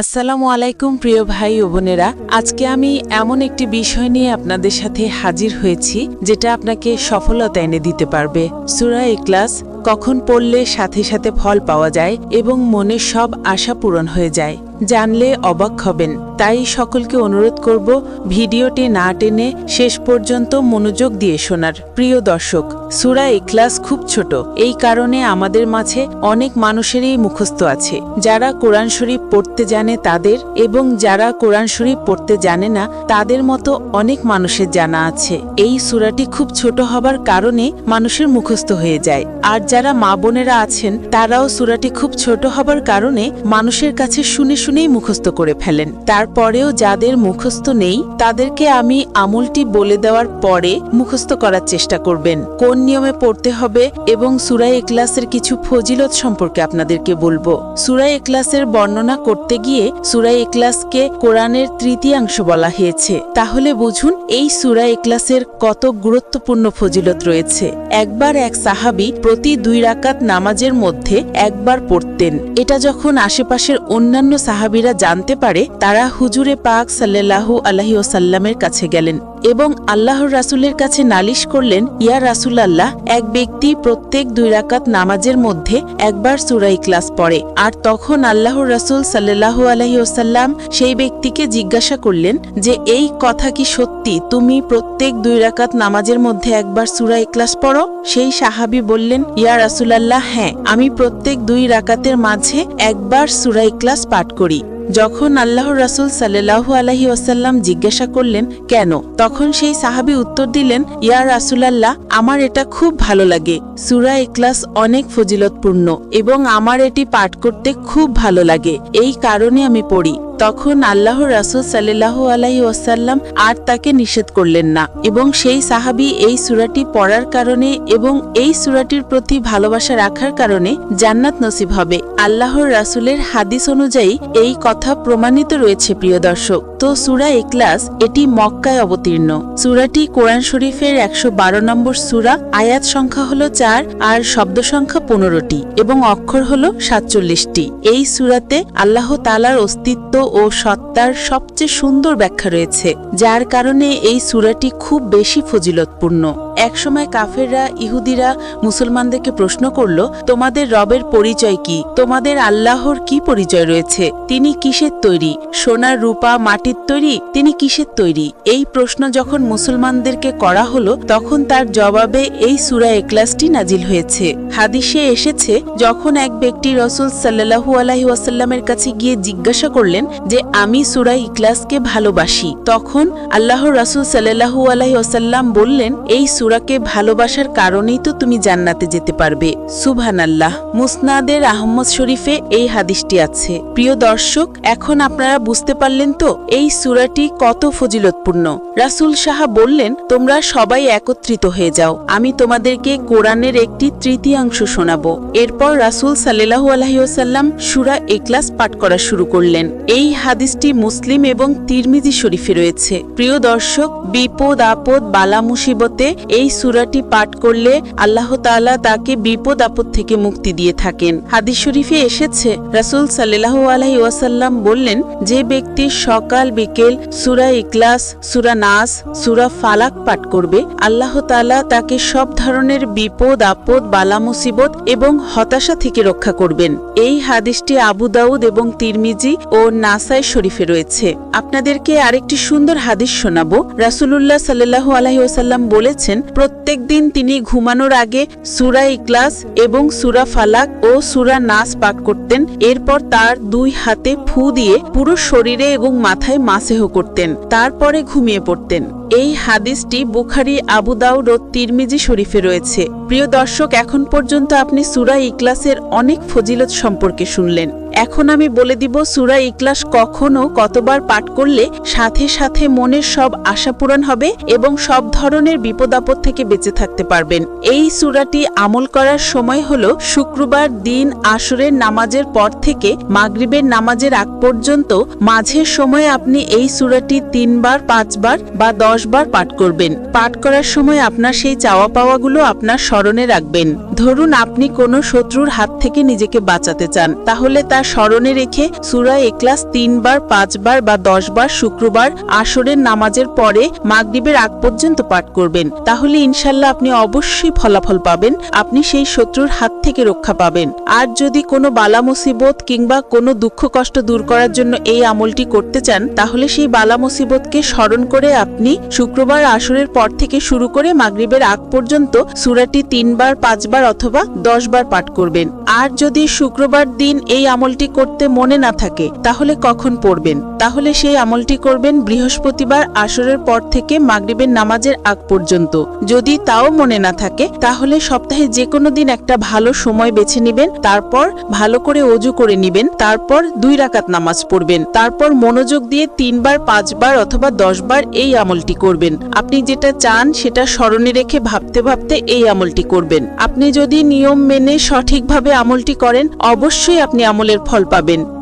আসসালামু আলাইকুম, প্রিয় ভাই ও বোনেরা। আজকে আমি এমন একটি বিষয় নিয়ে আপনাদের সাথে হাজির হয়েছি, যেটা আপনাকে সফলতা এনে দিতে পারবে। সুরা ইকলাস কখন পড়লে সাথে সাথে ফল পাওয়া যায় এবং মনের সব আশা পূরণ হয়ে যায়। জানলে অবাক হবেন। তাই সকলকে অনুরোধ করব ভিডিওটি না টেনে শেষ পর্যন্ত মনোযোগ দিয়ে শোনার। প্রিয় দর্শক, সুরা ইখলাস খুব ছোট। এই কারণে আমাদের মাঝে অনেক মানুষেরই মুখস্থ আছে। যারা কোরআন শরীফ পড়তে জানে তাদের এবং যারা কোরআন শরীফ পড়তে জানে না, তাদের মতো অনেক মানুষের জানা আছে। এই সুরাটি খুব ছোট হবার কারণে মানুষের মুখস্থ হয়ে যায়। আর যারা মা বোনেরা আছেন, তারাও সুরাটি খুব ছোট হবার কারণে মানুষের কাছে শুনে শুনেই মুখস্থ করে ফেলেন। তারপরেও যাদের মুখস্থ নেই, তাদেরকে আমি আমলটি বলে দেওয়ার পরে মুখস্থ করার চেষ্টা করবেন। কোন নিয়মে পড়তে হবে এবং সুরাই এক্লাসের কিছু ফজিলত সম্পর্কে আপনাদেরকে বলব। সুরাই এক্লাসের বর্ণনা করতে গিয়ে সুরাই এক্লাসকে কোরআনের তৃতীয়াংশ বলা হয়েছে। তাহলে বুঝুন, এই সুরাই এক্লাসের কত গুরুত্বপূর্ণ ফজিলত রয়েছে। একবার এক সাহাবি প্রতি দুই রাকাত নামাজের মধ্যে একবার পড়তেন। এটা যখন আশেপাশের অন্যান্য সাহাবিরা জানতে পারে, তারা হুজুরে পাক সাল্লাল্লাহু আলহি ওসাল্লামের কাছে গেলেন। এবং আল্লাহর রাসুলের কাছে নালিশ করলেন, ইয়া রাসুল আল্লাহ এক ব্যক্তি প্রত্যেক দুই রাকাত নামাজের মধ্যে একবার সুরাই ক্লাস পড়ে। আর তখন আল্লাহর রাসুল সাল্লাল্লাহু আলহি ওসাল্লাম সেই ব্যক্তিকে জিজ্ঞাসা করলেন যে, এই কথা কি সত্যি? তুমি প্রত্যেক দুই রাকাত নামাজের মধ্যে একবার সুরা ইকলাস পড়ো? সেই সাহাবি বললেন, ইয়া রাসুলাল্লাহ হ্যাঁ আমি প্রত্যেক দুই রাকাতের মাঝে একবার সুরা ইকলাস পাঠ করি। যখন আল্লাহ রাসুল সাল্লাহু আলহি ওয়াসাল্লাম জিজ্ঞাসা করলেন, কেন? তখন সেই সাহাবি উত্তর দিলেন, ইয়া রাসুলাল্লাহ, আমার এটা খুব ভালো লাগে। সুরা এক্লাস অনেক ফজিলতপূর্ণ এবং আমার এটি পাঠ করতে খুব ভালো লাগে। এই কারণে আমি পড়ি। তখন আল্লাহ রাসুল সাল্লাহ আলাই ওয়াসাল্লাম আর তাকে নিষেধ করলেন না এবং সেই সাহাবি এই সুরাটি পড়ার কারণে এবং এই সুরাটির প্রতি ভালোবাসা রাখার কারণে জান্নাত নসিব হবে। আল্লাহর রাসুলের হাদিস অনুযায়ী এই কথা প্রমাণিত রয়েছে, প্রিয় দর্শক। তো সুরা ইকলাস এটি মক্কায় অবতীর্ণ। সুরাটি কোরআন শরীফের একশো বারো নম্বর সুরা, আয়াত সংখ্যা হল চার আর শব্দ সংখ্যা পনেরোটি এবং অক্ষর হল সাতচল্লিশটি। এই সুরাতে আল্লাহ তালার অস্তিত্ব ও সত্তার সবচেয়ে সুন্দর ব্যাখ্যা রয়েছে, যার কারণে এই সুরাটি খুব বেশি ফজিলতপূর্ণ। একসময় কাফেররা, ইহুদিরা, মুসলমানদেরকে প্রশ্ন করল, তোমাদের রবের পরিচয় কি? তোমাদের আল্লাহর কি পরিচয় রয়েছে? তিনি কিসের তৈরি? সোনার রূপা, মাটির তৈরি? তিনি কিসের তৈরি? এই প্রশ্ন যখন মুসলমানদেরকে করা হলো, তখন তার জবাবে এই সুরা একলাসটি নাজিল হয়েছে। হাদিসে এসেছে, যখন এক ব্যক্তি রসুল সাল্লাহু আলাহি ওয়াসাল্লামের কাছে গিয়ে জিজ্ঞাসা করলেন যে, আমি সুরা ইকলাসকে ভালোবাসি? তখন আল্লাহ রসুল সাল্লাহু আলাহি ওসাল্লাম বললেন, এই সুরাকে ভালোবাসার কারণেই তো তুমি জান্নাতে যেতে পারবে। সুবহান আল্লাহ মুসনাদের আহমদ শরীফে এই হাদিসটি আছে। প্রিয় দর্শক, এখন আপনারা বুঝতে পারলেন তো এই সুরাটি কত ফজিলতপূর্ণ। রাসুল সাহা বললেন, তোমরা সবাই একত্রিত হয়ে যাও, আমি তোমাদেরকে কোরআনের একটি তৃতীয়াংশ শোনাবো। এরপর রাসুল সাল্লাহু আলহিউসাল্লাম সুরা এক্লাস পাঠ করা শুরু করলেন। এই হাদিসটি মুসলিম এবং তিরমিজি শরীফে রয়েছে। প্রিয় দর্শক, বিপদ আপদ, বালা মুসিবতে এই সুরাটি পাঠ করলে আল্লাহ তাআলা তাকে বিপদ আপদ থেকে মুক্তি দিয়ে থাকেন। হাদিস শরীফে এসেছে, রাসুল সাল্লাহ আলহি ওয়াসাল্লাম বললেন, যে ব্যক্তি সকাল বিকেল সুরা ইকলাস সুরা নাস, সুরা ফালাক পাঠ করবে, আল্লাহ তাআলা তাকে সব ধরনের বিপদ আপদ, বালা মুসিবত এবং হতাশা থেকে রক্ষা করবেন। এই হাদিসটি আবু দাউদ এবং তিরমিজি ও নাসাই শরীফে রয়েছে। আপনাদেরকে আরেকটি সুন্দর হাদিস শোনাবো। রাসুলুল্লাহ সাল্লাহু আলহি ওসাল্লাম বলেছেন প্রত্যেক দিন তিনি ঘুমানোর আগে সুরা ইকলাস এবং সুরা ফালাক ও সুরা নাস পাঠ করতেন। এরপর তার দুই হাতে ফু দিয়ে পুরো শরীরে এবং মাথায় মাসেহ করতেন। তারপরে ঘুমিয়ে পড়তেন। এই হাদিসটি বুখারি, আবু দাউদ ও তিরমিজি শরীফে রয়েছে। প্রিয় দর্শক, এখন পর্যন্ত আপনি সুরা ইকলাসের অনেক ফজিলত সম্পর্কে শুনলেন। এখন আমি বলে দিব, সুরা ইকলাস কখনো কতবার পাঠ করলে সাথে সাথে মনের সব আশা পূরণ হবে এবং সব ধরনের বিপদ আপদ থেকে বেঁচে থাকতে পারবেন। এই সুরাটি আমল করার সময় হল শুক্রবার দিন আসরের নামাজের পর থেকে মাগরিবের নামাজের আগ পর্যন্ত। মাঝের সময় আপনি এই সুরাটি তিনবার, পাঁচবার বা দশ দশ বার পাঠ করবেন। পাঠ করার সময় আপনার সেই চাওয়া পাওয়াগুলো আপনার স্মরণে রাখবেন। ধরুন আপনি কোনো শত্রুর হাত থেকে নিজেকে বাঁচাতে চান, তাহলে তার স্মরণে রেখে সুরা এক্লাস তিনবার, পাঁচবার বা দশ বার শুক্রবার আসরের নামাজের পরে মাগরিবের আগ পর্যন্ত পাঠ করবেন। তাহলে ইনশাল্লাহ আপনি অবশ্যই ফলাফল পাবেন, আপনি সেই শত্রুর হাত থেকে রক্ষা পাবেন। আর যদি কোনো বালা মুসিবত কিংবা কোনো দুঃখ কষ্ট দূর করার জন্য এই আমলটি করতে চান, তাহলে সেই বালা মুসিবতকে স্মরণ করে আপনি শুক্রবার আসরের পর থেকে শুরু করে মাগরিবের আগ পর্যন্ত সুরাটি তিনবার, পাঁচবার অথবা দশ বার পাঠ করবেন। আর যদি শুক্রবার দিন এই আমলটি করতে মনে না থাকে, তাহলে কখন পড়বেন? তাহলে সেই আমলটি করবেন বৃহস্পতিবার আসরের পর থেকে মাগরিবের নামাজের আগ পর্যন্ত। যদি তাও মনে না থাকে, তাহলে সপ্তাহে যে কোনো দিন একটা ভালো সময় বেছে নেবেন, তারপর ভালো করে অজু করে নেবেন, তারপর দুই রাকাত নামাজ পড়বেন। তারপর মনোযোগ দিয়ে তিনবার, পাঁচবার অথবা দশবার এই আমলটি করবেন। আপনি যেটা চান সেটা স্মরণে রেখে ভাবতে ভাবতে এই আমলটি করবেন। আপনি যদি নিয়ম মেনে সঠিকভাবে আমলটি করেন, অবশ্যই আপনি আমলের ফল পাবেন।